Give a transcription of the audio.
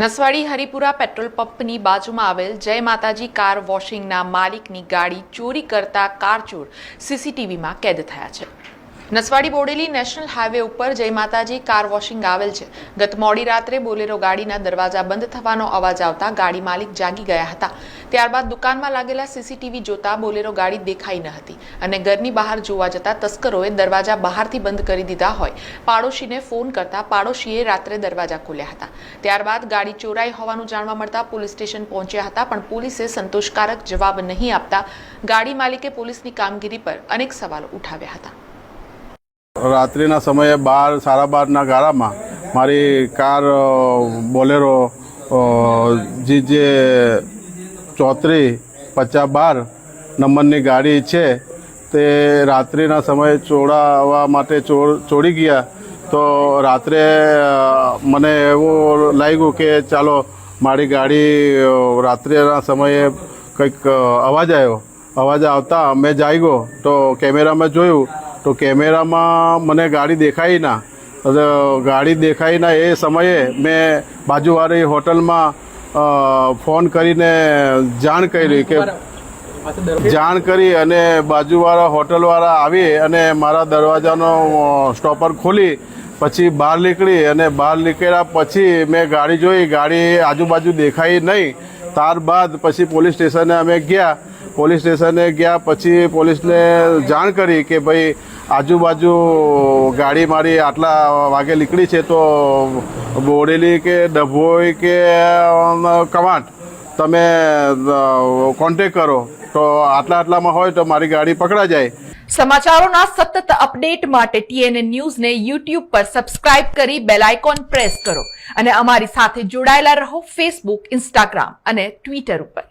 Naswadi Haripura petrol પંપની બાજુમાં આવેલ જય માતાજી કાર વોશિંગના માલિકની ગાડી ચોરી કરતા કારચોર સીસીટીવીમાં કેદ થયા છે. નસવાડી બોડેલી નેશનલ હાઈવે ઉપર જય માતાજી કાર વોશિંગ આવેલ છે. ગત મોડી રાત્રે બોલેરો ગાડીના દરવાજા બંધ થવાનો અવાજ આવતા ગાડી માલિક જાગી ગયા હતા. ત્યારબાદ દુકાનમાં લાગેલા સીસીટીવી જોતા બોલેરો ગાડી દેખાઈ ન હતી અને ઘરની બહાર જોવા જતા તસ્કરોએ દરવાજા બહારથી બંધ કરી દીધા હોય. પાડોશીને ફોન કરતા પાડોશીએ રાત્રે દરવાજા ખોલ્યા હતા. ત્યારબાદ ગાડી ચોરાઈ હોવાનું જાણવા મળતા પોલીસ સ્ટેશન પહોંચ્યા હતા, પણ પોલીસે સંતોષકારક જવાબ નહીં આપતા ગાડી માલિકે પોલીસની કામગીરી પર અનેક સવાલો ઉઠાવ્યા હતા. રાત્રિના સમયે બાર, સાડા બારના ગાળામાં મારી કાર બોલેરો જી જે ચોત્રી, પચાસ બાર નંબરની ગાડી છે, તે રાત્રિના સમયે ચોરાવા માટે ચોર ચોરી ગયા. તો રાત્રે મને એવું લાગ્યું કે ચાલો, મારી ગાડી રાત્રિના સમયે કંઈક અવાજ આવ્યો. અવાજ આવતા મેં જાગ્યો. તો કેમેરામાં જોયું તો કેમેરામાં મને ગાડી દેખાઈ ના. ગાડી દેખાઈ ના એ સમયે મેં બાજુવાળી હોટલમાં ફોન કરીને જાણ કરી કે જાણ કરી અને બાજુવાળા હોટલવાળા આવી અને મારા દરવાજાનો સ્ટોપર ખોલી, પછી બહાર નીકળી અને બહાર નીકળ્યા પછી મેં ગાડી જોઈ. ગાડી આજુબાજુ દેખાઈ નહીં. ત્યારબાદ પછી પોલીસ સ્ટેશને અમે ગયા. પોલીસ સ્ટેશને ગયા, પછી પોલીસને જાણ કરી કે ભાઈ, આજુબાજુ ગાડી મારી આટલા વાગે નીકળી છે તો બોડેલી કે ડભોઈ કે કવાંટ, તમે કોન્ટેક કરો. તો આટલા આટલામાં હોય તો મારી ગાડી પકડા જાય. સમાચારોના સતત અપડેટ માટે ટીએનએ ન્યૂઝને યુટ્યુબ પર સબસ્ક્રાઇબ કરી બેલ આઇકોન પ્રેસ કરો અને અમારી સાથે જોડાયેલા રહો ફેસબુક, ઇન્સ્ટાગ્રામ અને ટ્વિટર ઉપર.